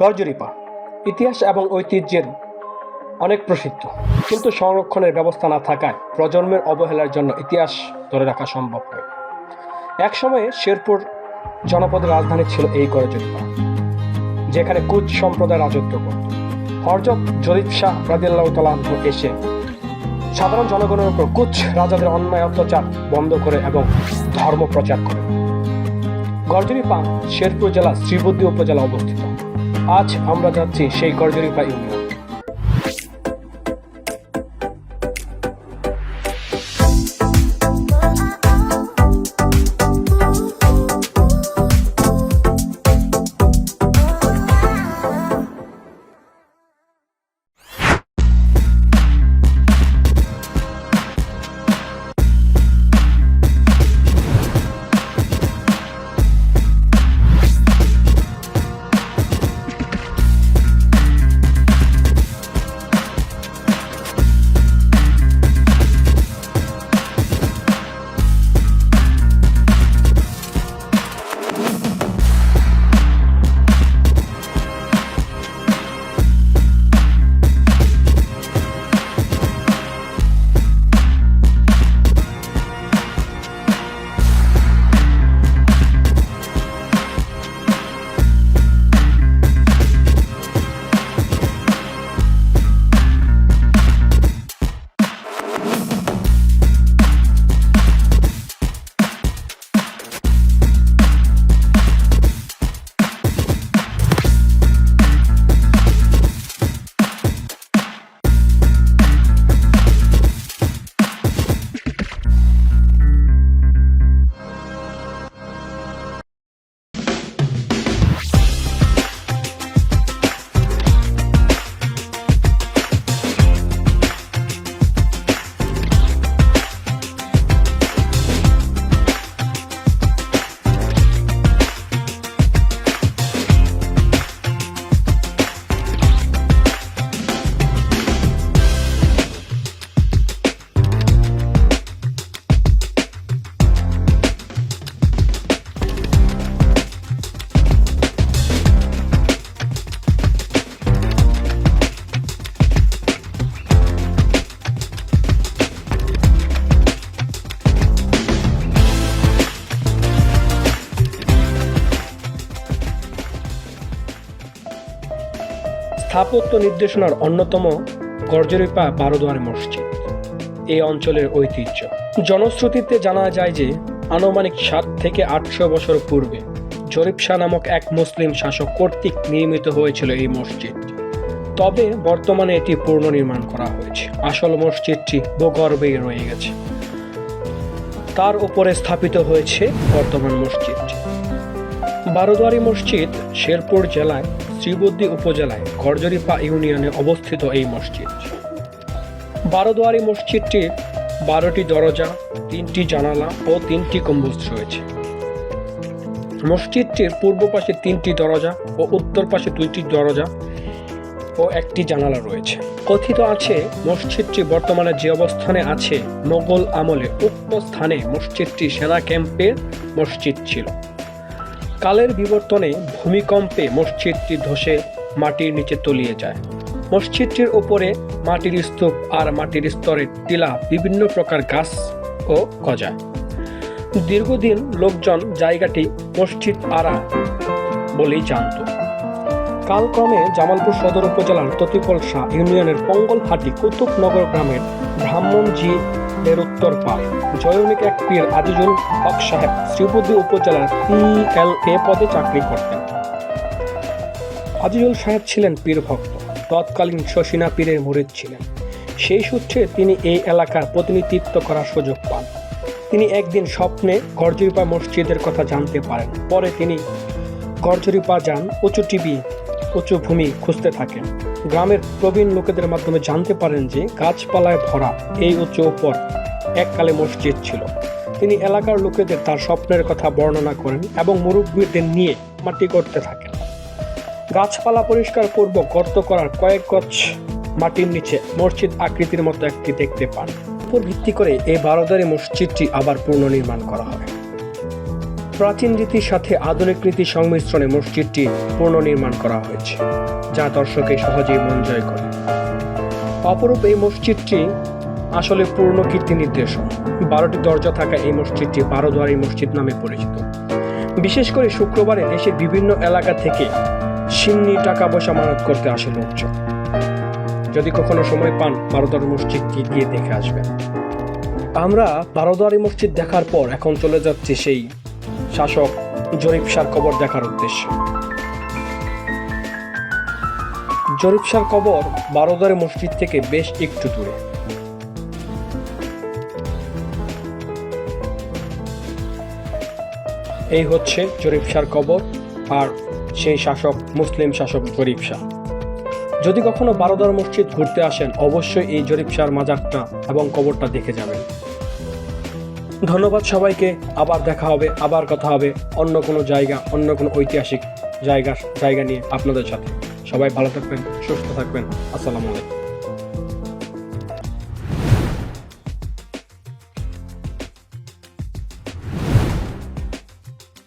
গরজরিপা ইতিহাস এবং ঐতিহ্যের অনেক প্রসিদ্ধ। কিন্তু সংরক্ষণের ব্যবস্থা না থাকায় প্রজন্মের অবহেলার জন্য ইতিহাস ধরে রাখা সম্ভব নয়। একসময়ে শেরপুর জনপদের রাজধানী ছিল এই গরজরিপা যেখানে কুচ সম্প্রদায় রাজত্ব করত। হরজত জরিফ শাহ রাদিল্লাহ তালাহ এসে সাধারণ জনগণের উপর কুচ রাজাদের অন্যায় অত্যাচার বন্ধ করে এবং ধর্ম প্রচার করে। গরজরিপা শেরপুর জেলা শ্রীবুদ্ধি উপজেলা অবস্থিত। আজ আমরা যাচ্ছি সেই গর্জরিপা ইউনিয়ন। স্থাপত্য নির্দেশনার অন্যতম গর্জরিপা বারোদুয়ার মসজিদ। এই অঞ্চলের ঐতিহ্য। জনশ্রুতিতে জানা যায় যে, আনুমানিক সাত থেকে আটশো বছর পূর্বে জরিপ শাহ নামক এক মুসলিম শাসক কর্তৃক নির্মিত হয়েছিল এই মসজিদ। তবে বর্তমানে এটি পুনর্নির্মাণ করা হয়েছে। আসল মসজিদটি ভূগর্ভেই রয়ে গেছে। তার উপরে স্থাপিত হয়েছে বর্তমান মসজিদটি বারোদুয়ারি মসজিদ শেরপুর জেলায় শ্রীবুদ্ধি উপজেলায় গরজরিপা ইউনিয়নে অবস্থিত এই মসজিদ। বারোদুয়ারি মসজিদটি বারোটি দরজা, তিনটি জানালা ও তিনটি গম্বুজ রয়েছে। মসজিদটির পূর্ব পাশে তিনটি দরজা ও উত্তর পাশে দুইটি দরজা ও একটি জানালা রয়েছে। কথিত আছে, মসজিদটি বর্তমানে যে অবস্থানে আছে, মোগল আমলে উক্ত স্থানে মসজিদটি সেনা ক্যাম্পের মসজিদ ছিল। কালের বিবর্তনে ভূমিকম্পে মসজিদটি ধসে মাটির নিচে তলিয়ে যায়। মসজিদটির উপরে মাটির স্তূপ আর মাটির স্তরের টিলা বিভিন্ন প্রকার গাছ ও গজা। দীর্ঘদিন লোকজন জায়গাটি মসজিদ আরা বলেই জানত। কালক্রমে জামালপুর সদর উপজেলার ততিপল শাহ ইউনিয়নের পঙ্গল পঙ্গলহাটি কুতুবনগর গ্রামের ব্রাহ্মণজি এর উত্তর পার জয়নিক এক পীর আজিজুল হক সাহেব শ্রীবুদ্ধি উপজেলার পিএলএ পদে চাকরি করতেন। আজিজুল সাহেব ছিলেন পীর ভক্ত, তৎকালীন শশিনা পীরের মুরিদ ছিলেন। সেই সূত্রে তিনি এই এলাকার প্রতিনিধিত্ব করার সুযোগ পান। তিনি একদিন স্বপ্নে গরজরিপা মসজিদের কথা জানতে পারেন। পরে তিনি গরজরিপা যান উঁচু টিভি উঁচু ভূমি খুঁজতে থাকেন গ্রামের প্রবীণ লোকেদের মাধ্যমে জানতে পারেন যে গাছপালায় ভরা এই উঁচু উপর এককালে মসজিদ ছিল। তিনি এলাকার লোকেদের তার স্বপ্নের কথা বর্ণনা করেন এবং মুরব্বীদের নিয়ে মাটি করতে থাকেন। গাছপালা পরিষ্কার পূর্ব গর্ত করার কয়েক গছ মাটির নিচে মসজিদ আকৃতির মতো একটি দেখতে পান। উপর ভিত্তি করে এই বারোদারি মসজিদটি আবার পুনর্নির্মাণ করা হয় প্রাচীন রীতির সাথে আধুনিক রীতির সংমিশ্রণে মসজিদটি পুনর্নির্মাণ করা হয়েছে, যা দর্শকে সহজেই মন জয় করে। অপরূপ এই মসজিদটি আসলে পূর্ণ কীর্তি নির্দেশক। বারোটি দরজা থাকা এই মসজিদটি বারোদুয়ারি মসজিদ নামে পরিচিত। বিশেষ করে শুক্রবারে দেশের বিভিন্ন এলাকা থেকে সিন্নি টাকা পয়সা মানত করতে আসে লোকজন। যদি কখনো সময় পান, বারোদুয়ারি মসজিদটি গিয়ে দেখে আসবেন। আমরা বারোদুয়ারি মসজিদ দেখার পর এখন চলে যাচ্ছি সেই শাসক জরিপ শার কবর দেখার উদ্দেশ্যে। জরিপ শার কবর বারোদুয়ারি মসজিদ থেকে বেশ একটু দূরে। এই হচ্ছে জরিপ শার কবর আর সেই শাসক, মুসলিম শাসক জরিপ শাহ যদি কখনো বারোদার মসজিদ ঘুরতে আসেন, অবশ্যই এই জরিপ শাহর মাজারটা এবং কবরটা দেখে যাবেন। ধন্যবাদ সবাইকে, আবার দেখা হবে, আবার কথা হবে অন্য কোনো জায়গা, অন্য কোনো ঐতিহাসিক জায়গা জায়গা নিয়ে আপনাদের সাথে। সবাই ভালো থাকবেন, সুস্থ থাকবেন। আসসালামু আলাইকুম।